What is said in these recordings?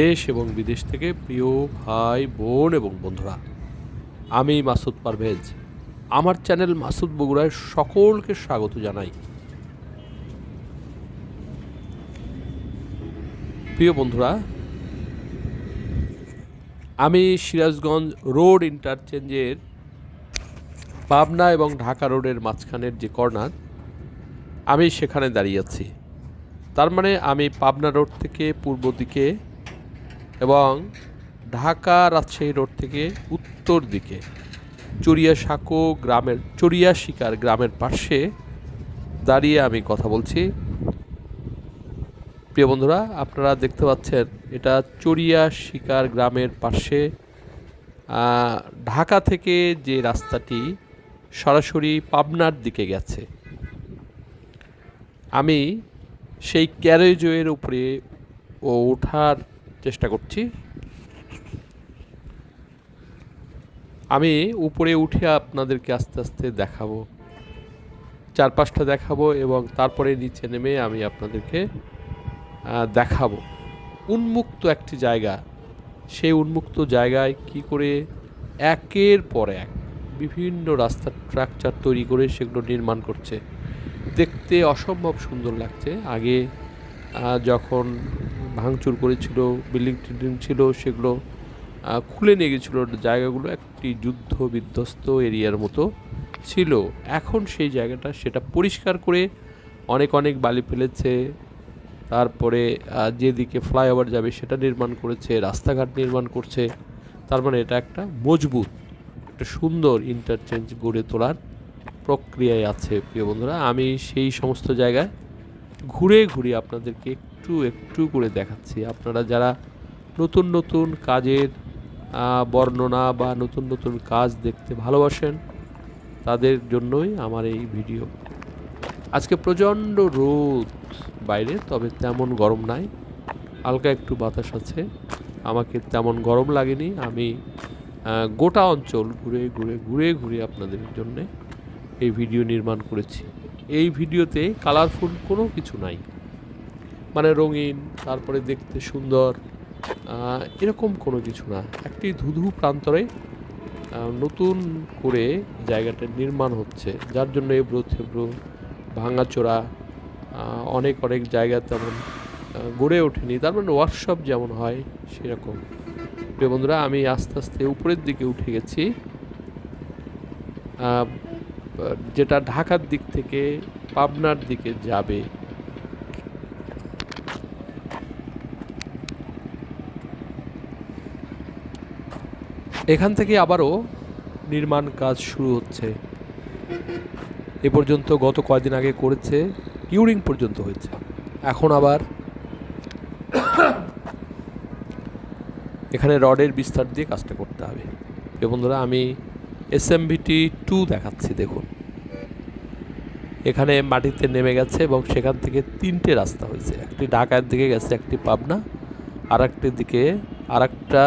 দেশ এবং বিদেশ থেকে প্রিয় ভাই, বোন এবং বন্ধুরা, আমি মাসুদ পারভেজ। আমার চ্যানেল মাসুদ বগুড়ায় সকলকে স্বাগত জানাই। প্রিয় বন্ধুরা, আমি সিরাজগঞ্জ রোড ইন্টারচেঞ্জের পাবনা এবং ঢাকা রোডের মাঝখানের যে কর্নার, আমি সেখানে দাঁড়িয়ে আছি। তার মানে আমি পাবনা রোড থেকে পূর্ব দিকে এবং ঢাকা রাজশাহী রোড থেকে উত্তর দিকে চড়িয়া সাঁকো গ্রামের চড়িয়া শিকার গ্রামের পাশে দাঁড়িয়ে আমি কথা বলছি। প্রিয় বন্ধুরা, আপনারা দেখতে পাচ্ছেন এটা চড়িয়া শিকার গ্রামের পাশে ঢাকা থেকে যে রাস্তাটি সরাসরি পাবনার দিকে গেছে। আমি সেই ক্যারেজওয়ের উপরে ও ওঠার চেষ্টা করছি। আমি উপরে উঠে আপনাদেরকে আস্তে আস্তে দেখাবো। চারপাশটা দেখাবো এবং তারপরে নিচে নেমে আমি আপনাদেরকে দেখাবো। উন্মুক্ত একটি জায়গা। সেই উন্মুক্ত জায়গায় কি করে একের পর এক বিভিন্ন রাস্তার স্ট্রাকচার তৈরি করে সেগুলো নির্মাণ করছে। দেখতে অসম্ভব সুন্দর লাগছে। আগে যখন ভাঙচুর করেছিল, বিল্ডিং টিল্ডিং ছিল, সেগুলো খুলে নিয়ে গেছিল। জায়গাগুলো একটি যুদ্ধ বিধ্বস্ত এরিয়ার মতো ছিল। এখন সেই জায়গাটা সেটা পরিষ্কার করে অনেক অনেক বালি ফেলেছে। তারপরে যেদিকে ফ্লাইওভার যাবে সেটা নির্মাণ করেছে, রাস্তাঘাট নির্মাণ করছে। তার মানে এটা একটা মজবুত, একটা সুন্দর ইন্টারচেঞ্জ গড়ে তোলার প্রক্রিয়ায় আছে, প্রিয় বন্ধুরা। আমি সেই সমস্ত জায়গায় ঘুরে ঘুরে আপনাদেরকে একটু একটু করে দেখাচ্ছি। আপনারা যারা নতুন নতুন কাজের বর্ণনা বা নতুন নতুন কাজ দেখতে ভালোবাসেন, তাদের জন্যই আমার এই ভিডিও। আজকে প্রচণ্ড রোদ বাইরে, তবে তেমন গরম নাই। হালকা একটু বাতাস আছে। আমাকে তেমন গরম লাগেনি। আমি গোটা অঞ্চল ঘুরে ঘুরে ঘুরে ঘুরে আপনাদের জন্যে এই ভিডিও নির্মাণ করেছি। এই ভিডিওতে কালারফুল কোনো কিছু নাই। মানে রঙিন, তারপরে দেখতে সুন্দর এরকম কোনো কিছু না। একটি ধুধু প্রান্তরে নতুন করে জায়গাটা নির্মাণ হচ্ছে। যার জন্য এবড়ো থেবড়ো ভাঙাচোরা অনেক অনেক জায়গা তেমন গড়ে ওঠেনি। তার মানে ওয়ার্কশপ যেমন হয়, সেরকম। প্রিয় বন্ধুরা, আমি আস্তে আস্তে উপরের দিকে উঠে গেছি। যেটা ঢাকার দিক থেকে পাবনার দিকে যাবে। এখান থেকে আবারও নির্মাণ কাজ শুরু হচ্ছে। এ পর্যন্ত গত কয়দিন আগে করেছে কিউরিং পর্যন্ত হয়েছে। এখন আবার এখানে রডের বিস্তার দিয়ে কাজটা করতে হবে। এ বন্ধুরা, আমি এসএমভিটি টু দেখাচ্ছি, দেখুন। এখানে মাটিতে নেমে গেছে এবং সেখান থেকে তিনটে রাস্তা হয়েছে। একটি ঢাকার দিকে গেছে, একটি পাবনা আর একটির দিকে আর একটা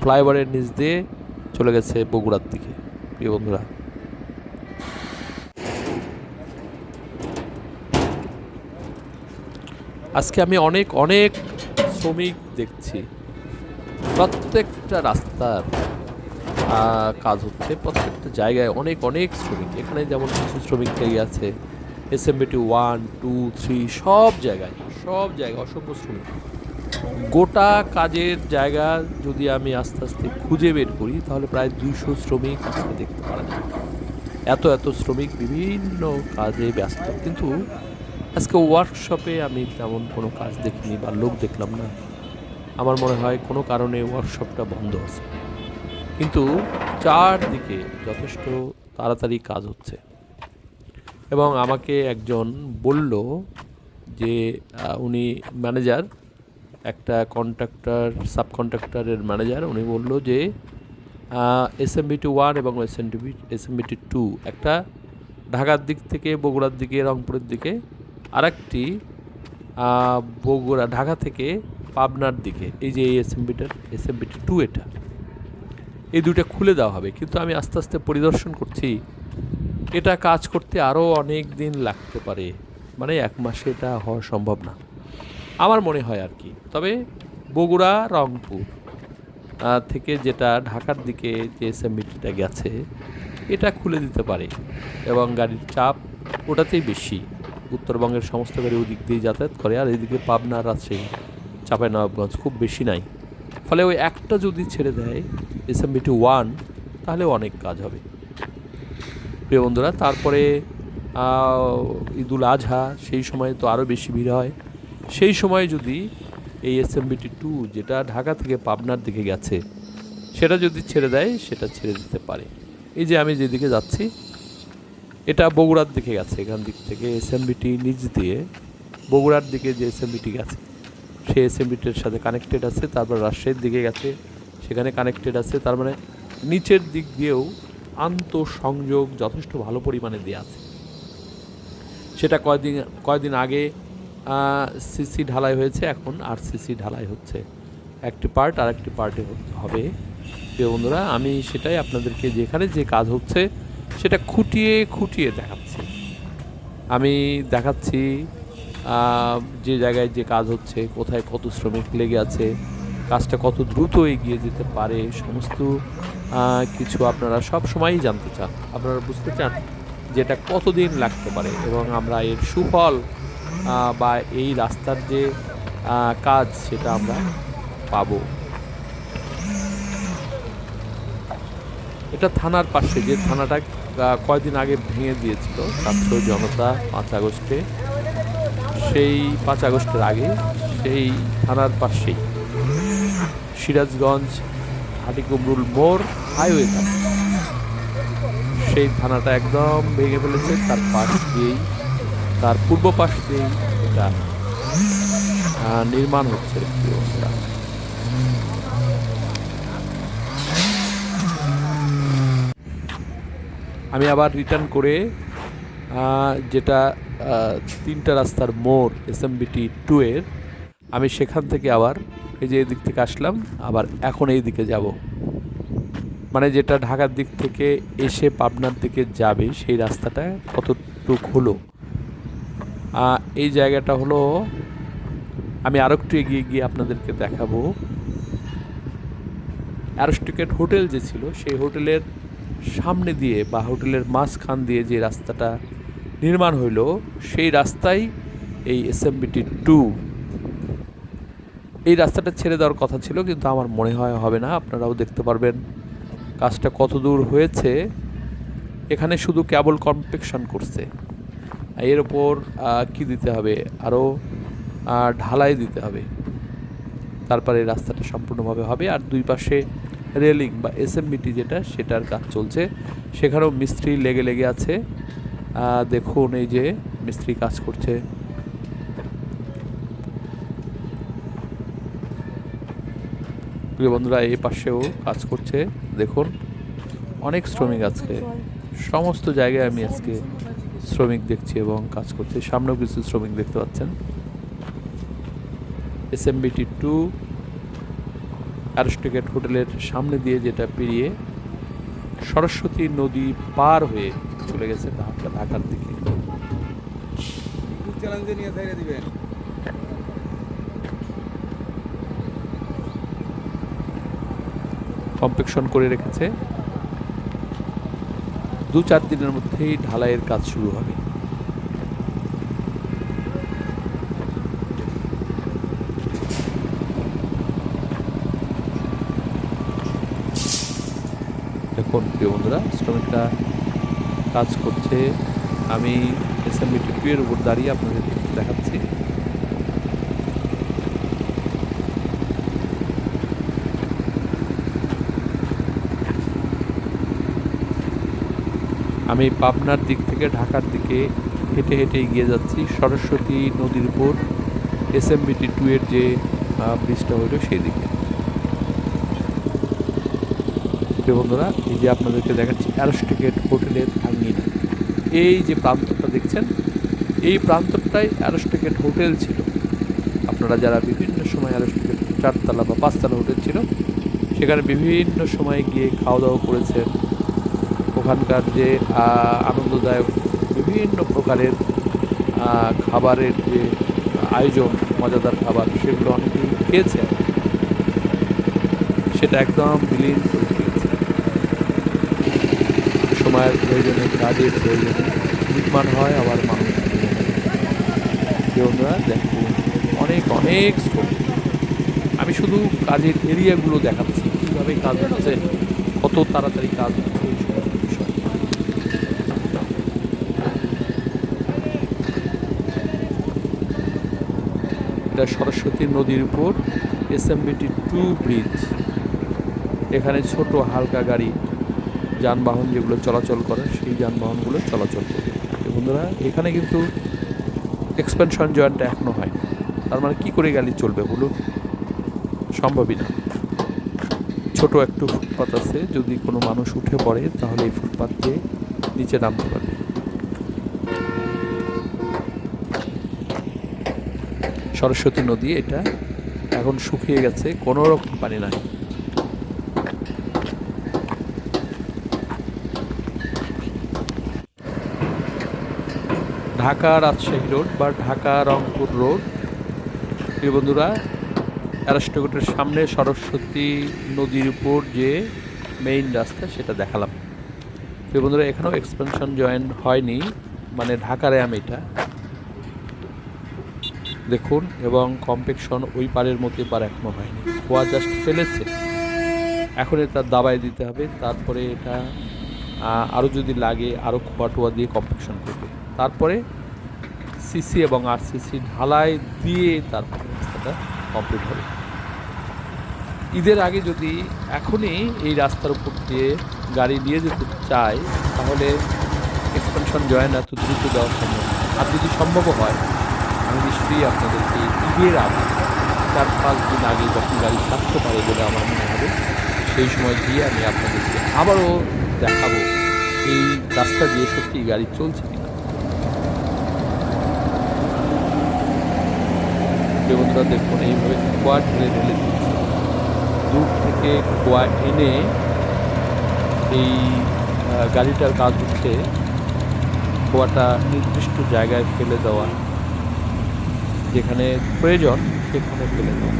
ফ্লাইওভারের নিচ দিয়ে চলে গেছে বগুড়ার দিকে। প্রিয় বন্ধুরা। আজকে আমি অনেক অনেক শ্রমিক দেখছি। প্রত্যেকটা রাস্তার কাজ হচ্ছে। প্রত্যেকটা জায়গায় অনেক অনেক শ্রমিক। এখানে যেমন কিছু শ্রমিক লেগে আছে S M B T one two three সব জায়গায় সব জায়গায় অসংখ্য শ্রমিক। গোটা কাজের জায়গা যদি আমি আস্তে আস্তে খুঁজে বের করি, তাহলে প্রায় দুইশো শ্রমিক আজকে দেখতে পারা যায়। এত এত শ্রমিক বিভিন্ন কাজে ব্যস্ত। কিন্তু আজকে ওয়ার্কশপে আমি তেমন কোনো কাজ দেখিনি বা লোক দেখলাম না। আমার মনে হয় কোনো কারণে ওয়ার্কশপটা বন্ধ আছে। কিন্তু চারদিকে যথেষ্ট তাড়াতাড়ি কাজ হচ্ছে। এবং আমাকে একজন বলল যে উনি ম্যানেজার, একটা কন্ট্রাক্টর সাব কন্ট্রাক্টরের ম্যানেজার। উনি বলল যে S M B T one এবং S M TV S M B T two একটা ঢাকার দিক থেকে, বগুড়ার দিকে, রংপুরের দিকে, আরেকটি বগুড়া, ঢাকা থেকে পাবনার দিকে। এই যে এই S M bitter S M B T two এটা। এই দুইটা খুলে দেওয়া হবে। কিন্তু আমি আস্তে আস্তে পরিদর্শন করছি, এটা কাজ করতে আরও অনেক দিন লাগতে পারে। মানে এক মাসে এটা হওয়া সম্ভব না। আমার মনে হয় আর কি। তবে বগুড়া, রংপুর থেকে যেটা ঢাকার দিকে যে এসএমবিটিটা গেছে, এটা খুলে দিতে পারে। এবং গাড়ির চাপ ওটাতেই বেশি। উত্তরবঙ্গের সমস্ত গাড়ি ওদিক দিয়ে যাতায়াত করে, আর এদিকে পাবনা, রাজশাহী, চাঁপাইনবাবগঞ্জ খুব বেশি নাই। ফলে ওই একটা যদি ছেড়ে দেয় এসএমবিটি ওয়ান তাহলে অনেক কাজ হবে। প্রিয় বন্ধুরা, তারপরে ঈদুল আজহা, সেই সময় তো আরও বেশি ভিড় হয়। সেই সময় যদি এই এসএমবিটি টু যেটা ঢাকা থেকে পাবনার দিকে গেছে, সেটা যদি ছেড়ে দেয়, সেটা ছেড়ে দিতে পারে। এই যে আমি যেদিকে যাচ্ছি, এটা বগুড়ার দিকে গেছে। এখান দিক থেকে এসএমবিটি নিচ দিয়ে বগুড়ার দিকে যে এসএমবিটি গেছে সেই এসএমবিটির সাথে কানেক্টেড আছে, তারপর রাজশাহীর দিকে গেছে সেখানে কানেক্টেড আছে। তার মানে নিচের দিক দিয়েও আন্তঃসংযোগ যথেষ্ট ভালো পরিমাণে দেওয়া আছে। সেটা কয়দিন কয়দিন আগে সিসি ঢালাই হয়েছে, এখন আর সিসি ঢালাই হচ্ছে। একটি পার্ট আর একটি পার্টে হবে। প্রিয় বন্ধুরা, আমি সেটাই আপনাদেরকে যেখানে যে কাজ হচ্ছে, সেটা খুঁটিয়ে খুঁটিয়ে দেখাচ্ছি। আমি দেখাচ্ছি যে জায়গায় যে কাজ হচ্ছে, কোথায় কত শ্রমিক লেগে আছে কাজটা কত দ্রুত এগিয়ে যেতে পারে সমস্ত কিছু আপনারা সব সময়ই জানতে চান। আপনারা বুঝতে চান যে যেটা কতদিন লাগতে পারে এবং আমরা এর সুফল বা এই রাস্তার যে কাজ সেটা আমরা পাবো। এটা থানার পাশে যে থানাটা আহ, কয়দিন আগে ভেঙে দিয়েছিল ছাত্র জনতা পাঁচ আগস্টে সেই পাঁচ আগস্টের আগে সেই থানার পাশেই। সিরাজগঞ্জ হাটিকুমরুল মোড়, হাইওয়ে থানা সেই থানাটা একদম ভেঙে ফেলেছে, তার পাশ দিয়েই, তার পূর্ব পাশ দিয়েই এটা নির্মাণ হচ্ছে। আমি আবার রিটার্ন করে যেটা তিনটা রাস্তার মোড় এসএমবিটি টু এর, আমি সেখান থেকে আবার এই যে এদিক থেকে আসলাম, আবার এখন এই দিকে যাব। মানে যেটা ঢাকার দিক থেকে এসে পাবনার দিকে যাবে, সেই রাস্তাটা কতটুক হলো? এই জায়গাটা হলো, আমি আরও একটু এগিয়ে গিয়ে আপনাদেরকে দেখাবো। অ্যারোস্টিকেট হোটেল যে ছিল, সেই হোটেলের সামনে দিয়ে বা হোটেলের মাঝখান দিয়ে যে রাস্তাটা নির্মাণ হইল, সেই রাস্তাই এই এসএমবিটি টু এই রাস্তাটা ছেড়ে দেওয়ার কথা ছিল, কিন্তু আমার মনে হয় হবে না। আপনারাও দেখতে পারবেন কাজটা কত দূর হয়েছে। এখানে শুধু কেবল কম্পেকশন করছে। এর ওপর কি দিতে হবে? আরও ঢালাই দিতে হবে। তারপরে রাস্তাটা সম্পূর্ণভাবে হবে। আর দুই পাশে রেলিং বা এসএমবিটি যেটা, সেটার কাজ চলছে। সেখানেও মিস্ত্রি লেগে লেগে আছে। দেখুন এই যে মিস্ত্রি কাজ করছে। প্রিয় বন্ধুরা, এই পাশেও কাজ করছে, দেখুন, অনেক শ্রমিক আজকে। সমস্ত জায়গায় আমি আজকে শ্রমিক দেখছি এবং কাজ করছে। সামনেও কিছু শ্রমিক দেখতে পাচ্ছেন। এসএমবিটি টু অ্যারোস্টিকেট হোটেলের সামনে দিয়ে যেটা পেরিয়ে সরস্বতী নদী পার হয়ে চলে গেছে ঢাকা ঢাকার দিকে চ্যালেঞ্জে নিয়ে ছেড়ে দিবেন কম্পেকশন করে রেখেছে। দু চার দিনের মধ্যেই ঢালাইয়ের কাজ শুরু হবে। দেখুন, প্রিয় বন্ধুরা, শ্রমিকরা কাজ করছে। আমি এসএমবিটি টু এর উপর দাঁড়িয়ে আপনাদের দেখাচ্ছি। আমি পাবনার দিক থেকে ঢাকার দিকে হেঁটে হেঁটে এগিয়ে যাচ্ছি। সরস্বতী নদীর উপর এসএমবিটি টু এর যে ব্রিজটা হইল সেই দিকে বন্ধুরা, এই যে আপনাদেরকে দেখাচ্ছি অ্যারোস্টিকেট হোটেলের আঙ্গিনা এই যে প্রান্তটা দেখছেন, এই প্রান্তরটাই অ্যারোস্টিকেট হোটেল ছিল। আপনারা যারা বিভিন্ন সময় অ্যারোস্টিকেট চারতলা বা পাঁচতলা হোটেল ছিল, সেখানে বিভিন্ন সময় গিয়ে খাওয়া দাওয়া করেছেন। ওখানকার যে আনন্দদায়ক বিভিন্ন প্রকারের খাবারের যে আয়োজন, মজাদার খাবার, সেগুলো অনেকেই খেয়েছেন। সেটা একদম বিলীন করে ফেলেছে সময়ের প্রয়োজনে, কাজের প্রয়োজনে নির্মাণ হয়, আবার মানুষ বন্ধুরা দেখুন অনেক অনেক আমি শুধু কাজের এরিয়াগুলো দেখাচ্ছি, কীভাবে কাজ হচ্ছে, কত তাড়াতাড়ি কাজ হচ্ছে এই সমস্ত বিষয় এটা সরস্বতী নদীর উপর এসএমবিটি টু ব্রিজ এখানে ছোট হালকা গাড়ি, যানবাহন যেগুলো চলাচল করে, সেই যানবাহনগুলো চলাচল করে। বন্ধুরা, এখানে কিন্তু এক্সপেনশন জয়েন্টটা এখনও হয়নি। তার মানে কী করে গাড়ি চলবে বলুন? সম্ভবই না। ছোট একটু ফুটপাত আছে, যদি কোনো মানুষ উঠে পড়ে, তাহলে এই ফুটপাত দিয়ে নিচে নামতে পারবে। সরস্বতী নদী, এটা এখন শুকিয়ে গেছে, কোনো রকম পানি নাই। ঢাকা রাজশাহী রোড বা ঢাকা রংপুর রোড। প্রিয় বন্ধুরা, অ্যারাস্টোগেটের সামনে সরস্বতী নদীর উপর যে মেইন রাস্তা, সেটা দেখালাম। প্রিয় বন্ধুরা, এখানেও এক্সপেনশন জয়েন হয়নি মানে ঢাকা র্যাম এটা। দেখুন, এবং কম্পেকশন ওই পারের মতো পার এখনও হয়নি। খোয়া জাস্ট ফেলেছে। এখন এটা দাবায় দিতে হবে, তারপরে এটা আরও যদি লাগে আরও খোয়া টোয়া দিয়ে কম্পেকশন করবে। তারপরে সিসি এবং আরসিসি ঢালাই দিয়ে তারপরে রাস্তাটা কমপ্লিট হবে। ঈদের আগে যদি এখনই এই রাস্তার উপর দিয়ে গাড়ি নিয়ে যেতে চায়, তাহলে এক্সপেনশন জয়েন এত দ্রুত দেওয়া সম্ভব আর যদি সম্ভব হয় আমি নিশ্চয়ই আপনাদেরকে ঈদের আগে চার, পাঁচ দিন আগে যখন গাড়ি থাকতে পারে বলে আমার মনে হবে, সেই সময় গিয়ে আমি আপনাদেরকে আবারও দেখাবো এই রাস্তা দিয়ে সত্যি গাড়ি চলছে কিনা। বন্ধুরা দেখুন, এইভাবে খোয়া ঢেলে ঢেলে দিচ্ছে দূর থেকে খোয়া এনে এই গাড়িটার কাজ হচ্ছে খোয়াটা নির্দিষ্ট জায়গায় ফেলে দেওয়া। যেখানে প্রয়োজন সেখানে ফেলে দেওয়া